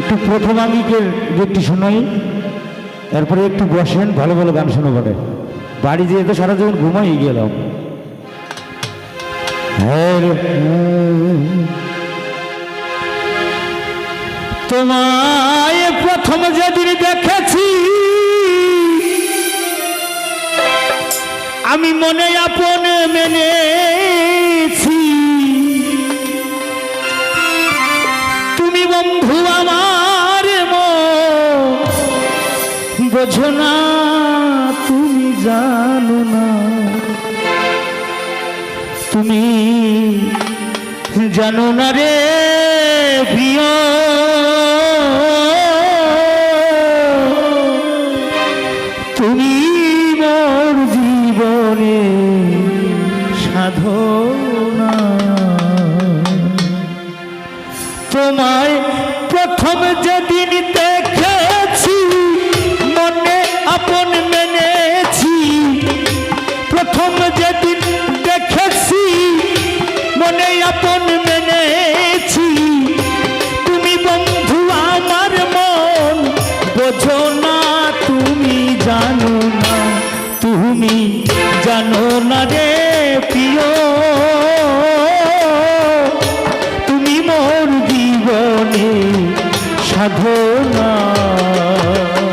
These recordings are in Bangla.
একটু প্রথম আঙ্গিকের গীতটি শোনাই। এরপরে একটু বসেন, ভালো ভালো গান শোনো বলে বাড়ি যেয়ে তো সারা জীবন ঘুমাই গেলাম। হ্যাঁ। তোমায় প্রথম যেদিন দেখেছি, আমি মনে আপন মেনেছি বোঝো না তুমি জানো না। তুমি জানো না রে তুমি মোর জীবনে সাধনা। তোমায় সাধনা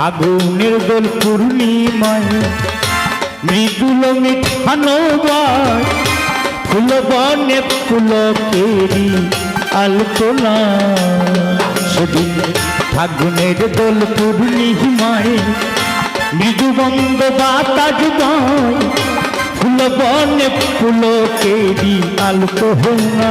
ফাগুনের দোল পূর্ণিমায়, মৃদুল মিঠানোবার ফুল বনে পুলকেরি আলপনা। সেদিন ফাগুনের দোল পূর্ণিমায়, মৃদু বঙ্গ বাতাজ গায়, ফুল বনে পুলকেরি আলপনা।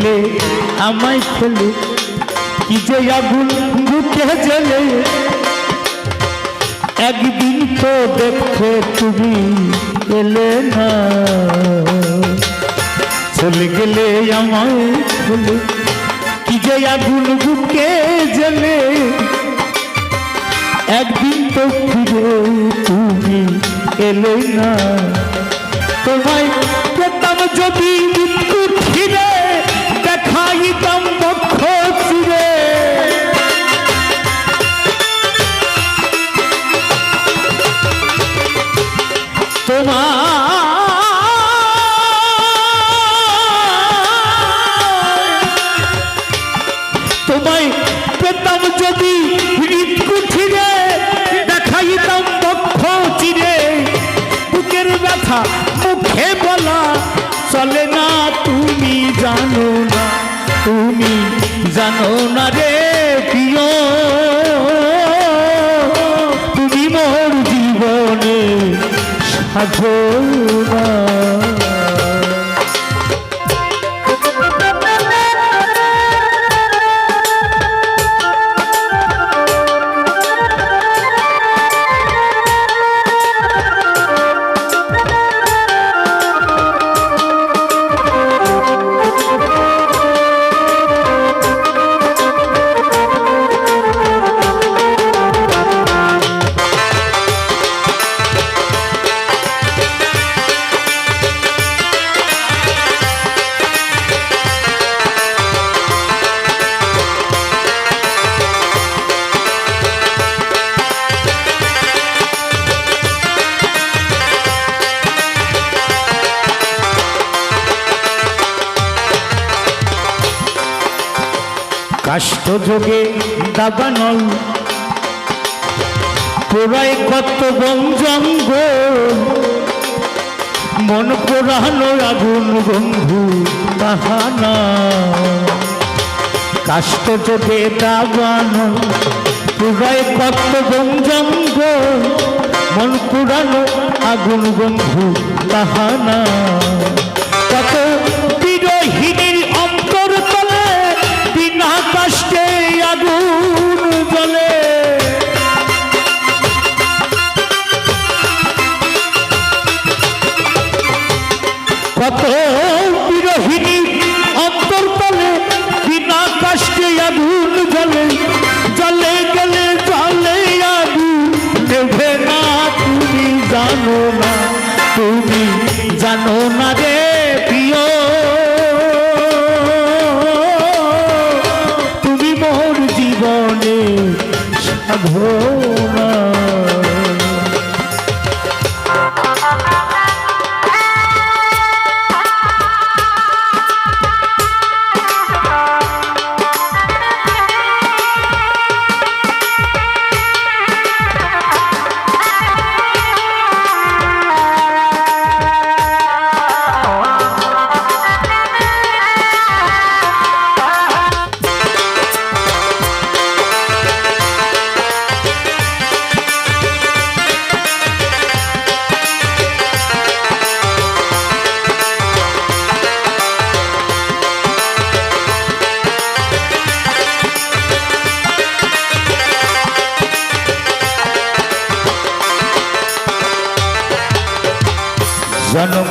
গেলে আমায় ফেলে কি যে আগুন বুকে জ্বলে। একদিন তো দেখতে তুমি এলে না। চলে গেলে আমায় ফেলে কি যে আগুন বুকে জ্বলে। একদিন তো ফিরে তুমি এলে না। তোমায় যদি দেখাইতাম বক্ষ চিরে। তোমার তোমায় পেতাম যদি ফিরে দেখাইতাম বক্ষ চিরে। বুকের ব্যথা মুখে বলা চলে তুমি জানো না রে প্রিয়। তুমি মোর জীবনে সাধনা কাষ্ঠযোগে দাবানল। পোড়ায় কত বঞ্জঙ্গ মন পোড়ানো আগুন বন্ধু তাহানা কাষ্ঠযোগে দাবানল, পোড়ায় কত জঙ্গ মন পুরানো আগুন বন্ধু তাহানা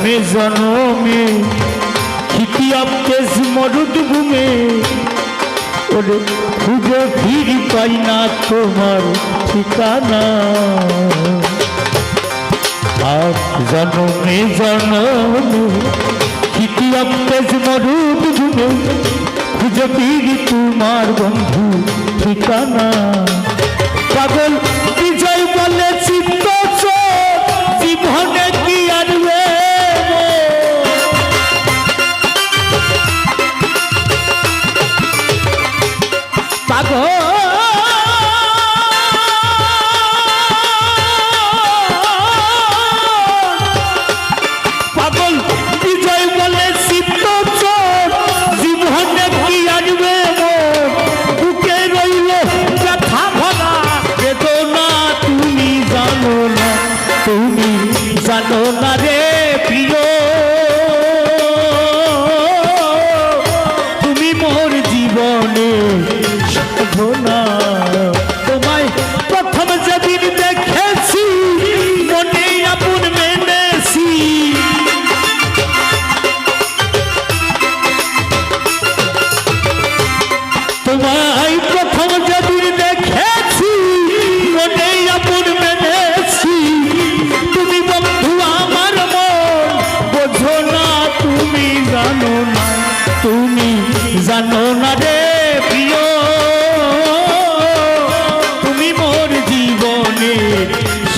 জনমে জনমে খিতিয়াবেশ মরুদ্ভূমে ওরে খুঁজে ফিরি পাই না তোমার ঠিকানা। আর জনমে জনমে খিতিয়াবেশ মরুদভূমে খুঁজে ফিরি তোমার বন্ধু ঠিকানা। পাগল বিজয় বলেছে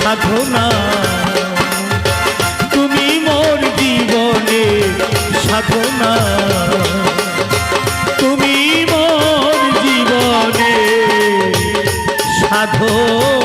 সাধনা। তুমি মোর জীবনে সাধনা। তুমি মোর জীবনে সাধনা।